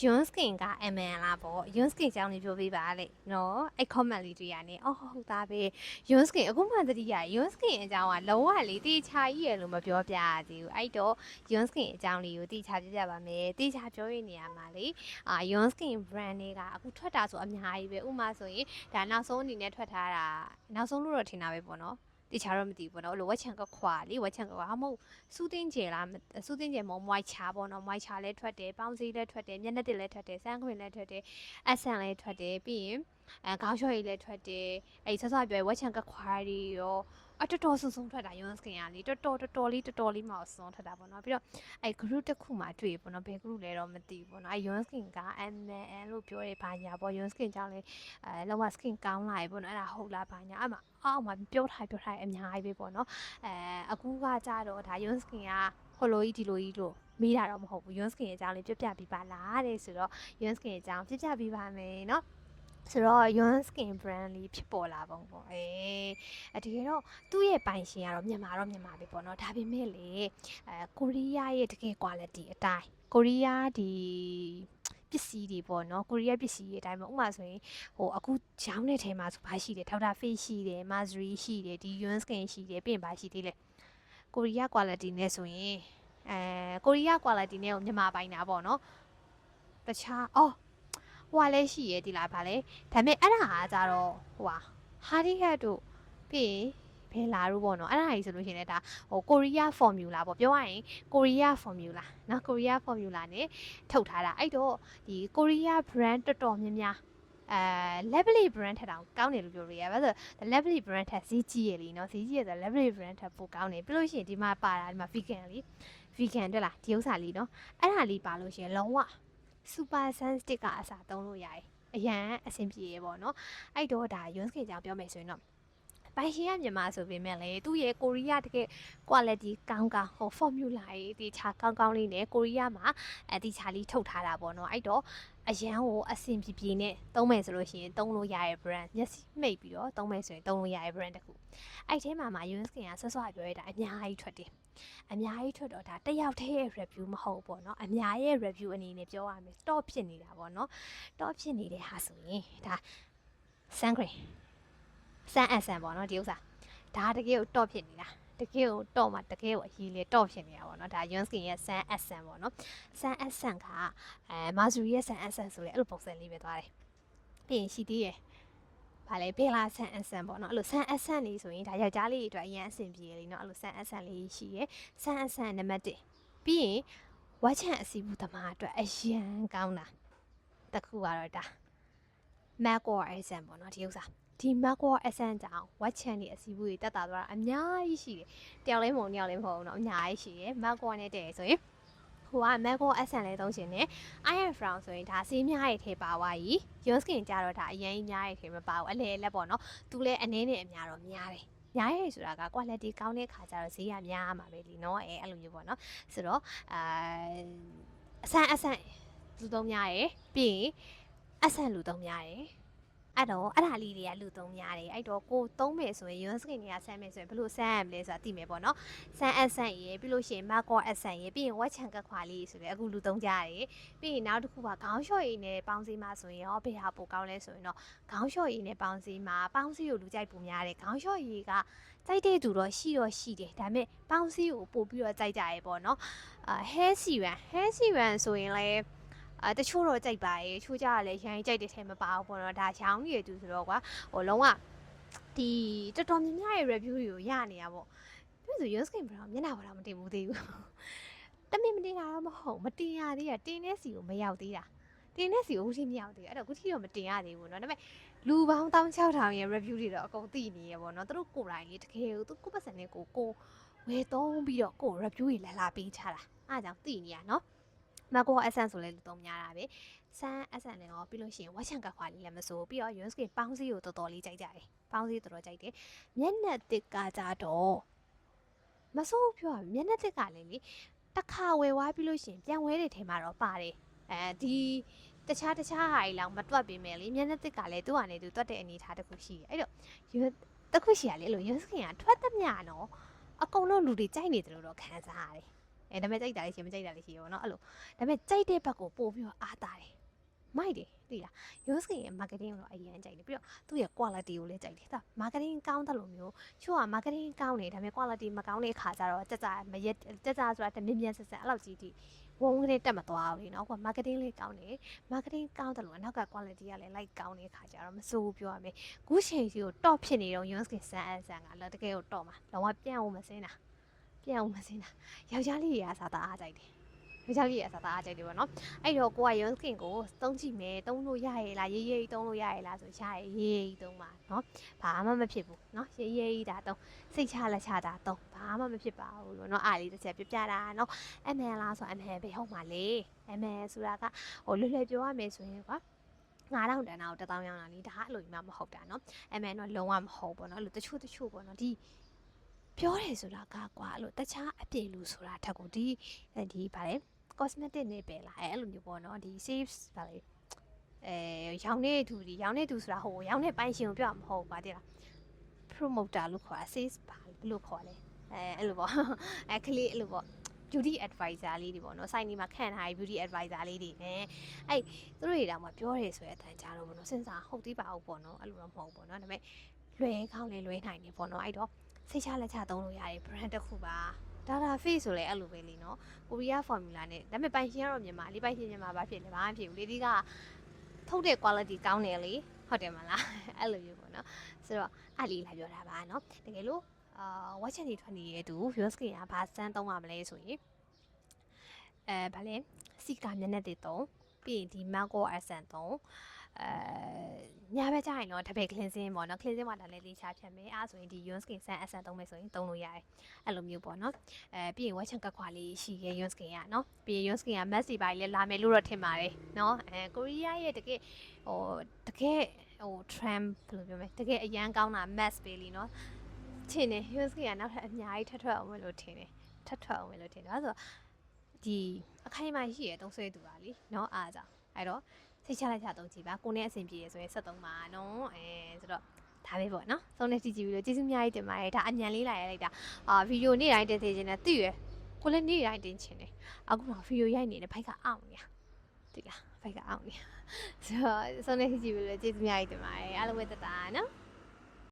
Yun Skin က MN လားပေါ့ Yun Skin ကြောင်းလေးပြောပြပါလေနော်အဲ့ comment လေးတွေ့ရနေအော်ဟုတ်သားပဲ Yun Skin အခုမှသတိရ Yun Skin အကြောင်းကလုံးဝလေတေချာကြီးရလို့မပြောပြရသေးဘူးအဲ့တော့ Yun Skin အကြောင်းလေးကိုတေချာပြပြပါမယ်တေချာပြောရနေရမှာလေအာ Yun Skin brand တွေကအခုထွက်တာဆိုအများကြီးပဲဥပမာဆိုရင်ဒါနောက်ဆုံးအနေနဲ့ထွက်ထားတာနောက်ဆုံးလို့တော့ထင်တာပဲပေါ့နော် တေချာတော့မသိဘူးပေါ့နော်အဲ့လိုဝက်ချန်ကခွာလေဝက်ချန်ကခွာဟာမဟုတ်စူးတင်းကျယ်လားစူးတင်းကျယ်မဟုတ်မွိုက်ချာပေါ့နော်မွိုက်ချာလည်းထွက်တယ်ပေါင်းစည်းလည်းထွက်တယ်မျက်နှာတစ်လည်းထွက်တယ်ဆန်းခွင်လည်းထွက်တယ်အဆန်လည်းထွက်တယ်ပြီးရင်အဲခေါင်းလျှော်ရည်လည်းထွက်တယ်အဲ့ဆက်ဆက်ပြောဝက်ချန်ကခွာရီရော အတော်တော်ဆုံဆုံထွက်တာယွမ်စခင်ကလေတော်တော်တော်တော်လေးတော်တော်လေးမှဆုံထွက်တာပေါ့နော်ပြီးတော့အဲ group တစ်ခုမှတွေ့ပေါ့နော်ဘယ် group လဲတော့မသိဘူးပေါ့နော်အဲယွမ်စခင်က MNN လို့ပြောတယ်ဘာညာပေါ့ယွမ်စခင်ကြောင့်လေအဲလောကစခင်ကောင်းလာပြီပေါ့နော်အဲ့ဒါဟုတ်လားဘာညာအဲ့မှာအောက်မှာပြောထားပြောထားအများကြီးပဲပေါ့နော်အဲအခုကကြတော့ဒါယွမ်စခင်ကဟိုလိုကြီးဒီလိုကြီးလို့မေးတာတော့မဟုတ်ဘူးယွမ်စခင်ရဲ့အကြောင်းလေးပြပြပြပါလားတဲ့ဆိုတော့ယွမ်စခင်ရဲ့အကြောင်းပြပြပြပါမယ်နော် ဆိုတော့ Yon Skin brand လေးဖြစ်ပေါ်လာပုံပေါ့အေးအတကယ်တော့သူ့ရဲ့ပိုင်ရှင်ကတော့မြန်မာတော့မြန်မာပဲပေါ့နော်ဒါပေမဲ့လေအဲကိုရီးယားရဲ့တကယ် quality အတိုင်းကိုရီးယားဒီပစ္စည်းတွေပေါ့နော်ကိုရီးယားပစ္စည်းတွေအတိုင်းပေါ့ဥပမာဆိုရင်ဟိုအခုရောင်းတဲ့ထဲမှာဆိုဘာရှိတယ်ထောက်တာ face ရှိတယ် mastery ရှိတယ်ဒီ Yon Skin ရှိတယ်ပြင်ပါရှိသေးတယ်ကိုရီးယား quality နဲ့ဆိုရင်အဲကိုရီးယား quality နဲ့ကိုမြန်မာပိုင်တာပေါ့နော်တခြားအော် ဟိုကလည်းရှိရဲဒီလားဗာလဲဒါပေမဲ့အဲ့ဒါကကြတော့ဟိုဟာဟာဒီဟက်တို့ပြီးရင်ဘယ်လာတို့ပေါ့နော်အဲ့ဒါကြီးဆိုလို့ရှိရင်လည်းဒါဟိုကိုရီးယား formula ပေါ့ပြောရရင်ကိုရီးယား formula နော်ကိုရီးယား formula နဲ့ထုတ်ထားတာအဲ့တော့ဒီကိုရီးယား brand တော်တော်များများအဲ Lovely brand ထက်တောင်ကောင်းတယ်လို့ပြောလို့ရပါဆို Lovely brand ထက်ဈေးကြီးရလीเนาะဈေးကြီးရဆို Lovely brand ထက်ပိုကောင်းတယ်ပြီးလို့ရှိရင်ဒီမှာပါတာဒီမှာ vegan လी vegan တွေ့လားဒီဥစ္စာလေးเนาะအဲ့ဒါလေးပါလို့ရှိရင်လုံးဝ super sun stick ကအစားသုံးလို့ရတယ်အရန်အဆင်ပြေရေပေါ့နော်အဲ့တော့ဒါ use ခင်ကြောင်ပြောမယ်ဆိုရင်တော့ ဘိုင်ရှင်ကမြန်မာဆိုပေမဲ့လည်းသူ့ရဲ့ကိုရီးယားတကယ် quality ကောင်းကောင်းဟော formula ရေးတီချာကောင်းကောင်းလေးနဲ့ကိုရီးယားမှာအတီချာလေးထုတ်ထားတာပေါ့နော်အဲ့တော့အရန်ကိုအဆင်ပြေပြေနဲ့သုံးမယ်ဆိုလို့ရှိရင်သုံးလို့ရရဲ့ brand မျက်စိမှိတ်ပြီးတော့သုံးမယ်ဆိုရင်သုံးလို့ရရဲ့ brand တခုအဲ့ထဲမှာမှာ US ကင်ကဆွဆွပြောရတာအများကြီးထွက်တယ်အများကြီးထွက်တော့ဒါတယောက်တည်းရဲ့ review မဟုတ်ပေါ့နော်အများရဲ့ review အနေနဲ့ပြောရမယ် top ဖြစ်နေတာပေါ့နော် top ဖြစ်နေတဲ့ဟာဆိုရင်ဒါ sun cream စမ်းအဆန်ပေါ့နော်ဒီဥစ္စာဒါတကယ်ကိုတော့ဖြစ်နေတာတကယ်ကိုတော့မှတကယ်ကိုအရေးလေတော့ဖြစ်နေတာပေါ့နော်ဒါ Yun Skin ရဲ့ Sun Essence ပေါ့နော် Sun Essence ကအဲ Mazuri ရဲ့ Sun Essence ဆိုလေအဲ့လိုပုံစံလေးပဲသွားတယ်ပြီးရင်ရှိသေးရဲ့ဗာလေဘင်္ဂလားဆန်အဆန်ပေါ့နော်အဲ့လိုဆန်အဆန်လေးဆိုရင်ဒါယောက်ျားလေးတွေအတွက်အရင်အဆင်ပြေလေနော်အဲ့လိုဆန်အဆန်လေးရှိရဲ့ဆန်အဆန်နံပါတ်1ပြီးရင်ဝါချန်အစီဘူးသမားအတွက်အရင်ကောင်းတာတခုကတော့ဒါ Mac or Essence ပေါ့နော်ဒီဥစ္စာ ဒီ Macquarie Essence ကြောင့်ဝက်ချန်နေအစီဘူးတွေတက်တာသွားတာအများကြီးရှိတယ်တယောက်လေးမုံတယောက်လေးမဟုတ်ဘူးเนาะအများကြီးရှိရယ် Macquarie နဲ့တည့်ရယ်ဆိုရင်ဟိုက Macquarie Essence လေးသုံးရှင်နဲ့ Iron Frown ဆိုရင်ဒါဆေးများရဲ့ထဲပါသွားပြီ Yon Skin ကြတော့ဒါအရင်ကြီးများရဲ့ထဲမပါဘူးအလဲလက်ပေါ့နော်သူလည်းအနည်းနဲ့အများတော့များတယ်ညားရဲဆိုတာက quality ကောင်းတဲ့ခါကျတော့ဈေးရများမှာပဲလीနော်အဲအဲ့လိုမျိုးပေါ့နော်ဆိုတော့အာအဆန်အဆန်လူသုံးများရယ်ပြီးရင်အဆန်လူသုံးများရယ် အဲ့တော့အဲ့ဒါလေးတွေကလူသုံးများတယ်အဲ့တော့ကိုသုံးမယ်ဆိုရင် Yon Skin တွေကဆန်းမယ်ဆိုရင်ဘယ်လိုဆန်းရမလဲဆိုတာသိမယ်ပေါ့နော်ဆန်းအဆန်ရယ်ပြီးလို့ရှိရင် Marco အဆန်ရယ်ပြီးရင်ဝက်ချန်ကခွာလေးဆိုပြီးအခုလူသုံးကြရတယ်ပြီးရင်နောက်တစ်ခုကခေါင်းလျှော့ရည်နဲ့ပေါင်းစည်းမှဆိုရင်ရောဘယ်ဟာပိုကောင်းလဲဆိုရင်တော့ခေါင်းလျှော့ရည်နဲ့ပေါင်းစည်းမှပေါင်းစည်းကိုလူကြိုက်ပုံများတယ်ခေါင်းလျှော့ရည်ကကြိုက်တဲ့သူတော့ရှိတော့ရှိတယ်ဒါပေမဲ့ပေါင်းစည်းကိုပို့ပြီးတော့ကြိုက်ကြရဲပေါ့နော်အာ hair serum hair serum ဆိုရင်လည်း အဲတချို့တော့ကြိုက်ပါရဲ့ချို့ကြကလည်းရန်ကြိုက်တဲ့ထဲမပါဘူးပေါ့နော်ဒါရောင်းရည်သူဆိုတော့ကွာဟိုလုံးဝဒီတော်တော်များများရဲ့ review တွေကိုရနေရပေါ့ပြီးဆို Yon Skin Brown မျက်နှာပေါ်တော့မတင်ဘူးသေးဘူးတမင်မတင်တာတော့မဟုတ်မတင်ရသေးတာတင်တဲ့စီကိုမရောက်သေးတာတင်တဲ့စီကိုခုထိမရောက်သေးဘူးအဲ့တော့ခုထိတော့မတင်ရသေးဘူးเนาะဒါပေမဲ့လူပေါင်း16000ရဲ့ review တွေတော့အကုန်သိနေရပေါ့เนาะသူတို့ကိုယ်တိုင်လေတကယ်ကိုသူကိုပတ်စံနဲ့ကိုကိုဝယ်သုံးပြီးတော့ကို review တွေလာလာပေးချတာအားကြောင့်သိနေရเนาะ မကော essence ဆိုလဲလူသုံးများတာပဲဆန်း essence လည်းရောပြီးလို့ရှိရင်ဝက်ချန်ကခွာလေးလည်းမစိုးပြီးတော့ Yon Skin ပေါင်းစည်းကိုတော်တော်လေးကြိုက်ကြတယ်ပေါင်းစည်းတော်တော်ကြိုက်တယ်မျက်နှာတစ်ကကြတော့မစိုးပြောရမျက်နှာတစ်ကလည်းလေတစ်ခါဝယ်သွားပြီးလို့ရှိရင်ပြန်ဝဲတဲ့ထဲမှာတော့ပါတယ်အဲဒီတခြားတခြားဟာကြီးလောက်မတွက်ပြင်မယ်လေမျက်နှာတစ်ကလည်းသူ့အနေနဲ့သူတွက်တဲ့အနေထားတစ်ခုရှိတယ်အဲ့တော့တစ်ခုရှိရလေလို့ Yon Skin ကထွက်သမျှနော်အကုန်လုံးလူတွေကြိုက်နေတယ်လို့တော့ခံစားရတယ် အဲဒါပေမဲ့ကြိုက်တာလေးရှိမကြိုက်တာလေးရှိရောနော်အဲ့လိုဒါပေမဲ့ကြိုက်တဲ့ဘက်ကိုပို့ပြီးတော့အားတာတယ်မိုက်တယ်သိလား Yoski ရဲ့ marketing ကိုတော့အရင်ကြိုက်တယ်ပြီးတော့သူ့ရဲ့ quality ကိုလည်းကြိုက်တယ်ဒါ marketing ကောင်းတယ်လို့မျိုးချို့က marketing ကောင်းနေဒါပေမဲ့ quality မကောင်းတဲ့အခါကျတော့ကြက်ကြမရက်ကြက်ကြဆိုတာတမြင်မြန်ဆက်ဆက်အဲ့လောက်ကြီးတိဝုန်းကလေးတက်မသွားဘူးလေနော်ကွာ marketing လေးကောင်းတယ် marketing ကောင်းတယ်လို့အနောက်က quality ကလည်း like ကောင်းတဲ့အခါကျတော့မစိုးဘူးပြောရမယ်ခုချိန်ကြီးကို top ဖြစ်နေတော့ Yoski ဆန်အဆန်ကလည်းတကယ်ကို top မှာလုံးဝပြန့်အောင်မစင်းတာ ပြန့်အောင်မစင်းတာယောက်ျားလေးတွေကစားတာအားကြိုက်တယ်ယောက်ျားလေးတွေကစားတာအားကြိုက်တယ်ပေါ့နော် အဲ့တော့ကိုက Yon Skin ကိုသုံးကြည့်မယ်သုံးလို့ရရဲ့လားရေးရေးသုံးလို့ရရဲ့လားဆိုရရဲ့ရေးရေးသုံးပါเนาะဘာမှမဖြစ်ဘူးเนาะရေးရေးဒါသုံးစိတ်ချလက်ချတာသုံးဘာမှမဖြစ်ပါဘူးလို့เนาะအားလေးတစ်ချက်ပြပြတာเนาะ ML လားဆို ML ပဲဟုတ်မှာလေ ML ဆိုတာကဟိုလွယ်လွယ်ပြောရမယ်ဆိုရင်ကွာ9000တန်တာကို1000ရောင်းတာလीဒါအဲ့လိုကြီးမှမဟုတ်တာเนาะ ML တော့လုံးဝမဟုတ်ဘူးเนาะအဲ့လိုတချို့တချို့ပေါ့เนาะဒီ ပြောတယ်ဆိုတာကကွာအဲ့လိုတခြားအပြည့်လူဆိုတာထက်ကိုဒီဒီဗါလဲ cosmetic နဲ့ပဲလားအဲ့လိုမျိုးပေါ့နော်ဒီ safe ဗာလေအဲရောင်းနေသူဒီရောင်းနေသူဆိုတာဟိုရောင်းနေပိုင်ရှင်ကိုပြောမှာမဟုတ်ပါတည်းလား promoter လို့ခေါ်တာ sales ဘာလို့ခေါ်လဲအဲအဲ့လိုပေါ့အဲကလေးအဲ့လိုပေါ့ beauty advisor လေးတွေပေါ့နော်စိုင်းဒီမှာခန့်ထားတဲ့ beauty advisor လေးတွေနဲ့အဲ့သူတို့တွေတောင်မှပြောတယ်ဆိုရတဲ့အတန်ကြားတော့ပေါ့နော်စဉ်းစားဟုတ်သေးပါဘူးပေါ့နော်အဲ့လိုတော့မဟုတ်ဘူးပေါ့နော်ဒါပေမဲ့လွယ်ကောင်းလေလွယ်နိုင်တယ်ပေါ့နော်အဲ့တော့ စိတ်ချလက်ချသုံးလို့ရတယ် brand တစ်ခုပါ data face ဆိုလဲအဲ့လိုပဲလीနော်ကိုရီးယား formula နဲ့ဒါပေမဲ့ပိုင်ရှင်ကတော့မြန်မာလေးပိုင်ရှင်မြန်မာဘာဖြစ်လဲဘာမှဖြစ်ဘူးလေဒီကထုတ်တဲ့ quality ကောင်းတယ်လေဟုတ်တယ်မလားအဲ့လိုမျိုးပေါ့နော်ဆိုတော့အဲ့လေးလာပြောတာပါနော်တကယ်လို့အာ watch and 20ရဲ့သူ view skin ကဘာစမ်းသုံးရမလဲဆိုရင်အဲဗာလဲစီကာမျက်နှာတွေသုံးပြီးရင်ဒီ Marco Essence သုံး အဲညဘက်ကျရင်တော့တပည့် cleansing ပေါ့နော် cleansing မှာဒါလည်းလေးချဖြတ်မယ်အားဆိုရင်ဒီ Yon Skin Sun Essence သုံးမယ်ဆိုရင်သုံးလို့ရတယ်အဲ့လိုမျိုးပေါ့နော်အဲပြီးရင် watch and ကက်ခွာလေးရှိရဲ့ Yon Skin ကနော်ပြီးရင် Yon Skin က mask တွေပါလေလာမယ်လို့တော့ထင်ပါတယ်နော်အဲကိုရီးယားရဲ့တကယ်ဟိုတကယ်ဟို trend ဘယ်လိုပြောမလဲတကယ်အရန်ကောင်းတာ mask ပဲလीနော်ထင်တယ် Yon Skin ကနောက်ထပ်အများကြီးထပ်ထွက်အောင်လို့ထင်တယ်ထပ်ထွက်အောင်လို့ထင်တယ်ဒါဆိုဒီအခိုင်အမာရှိရသုံးဆွဲသူပါလीနော်အားကြောင့်အဲ့တော့ စိတ်ချလိုက်ချသုံးကြည့်ပါကိုနဲ့အဆင်ပြေရဆိုရင်73ပါနော်အဲဆိုတော့ဒါပဲပေါ့နော်ဆုံးနေကြည့်ကြည့်ပြီးတော့ကျေးဇူးအများကြီးတင်ပါတယ်ဒါအမြန်လေးလာရလိုက်တာအာဗီဒီယိုနေ့တိုင်းတင်သေးခြင်းနဲ့သိရယ်ကိုလည်းနေ့တိုင်းတင်ချင်တယ်အခုတော့ဗီဒီယိုရိုက်နေတယ်ဖိုက်ကအောင်နေရသိလားဖိုက်ကအောင်နေဆိုတော့ဆုံးနေကြည့်ကြည့်ပြီးတော့ကျေးဇူးအများကြီးတင်ပါတယ်အားလုံးပဲတတာနော်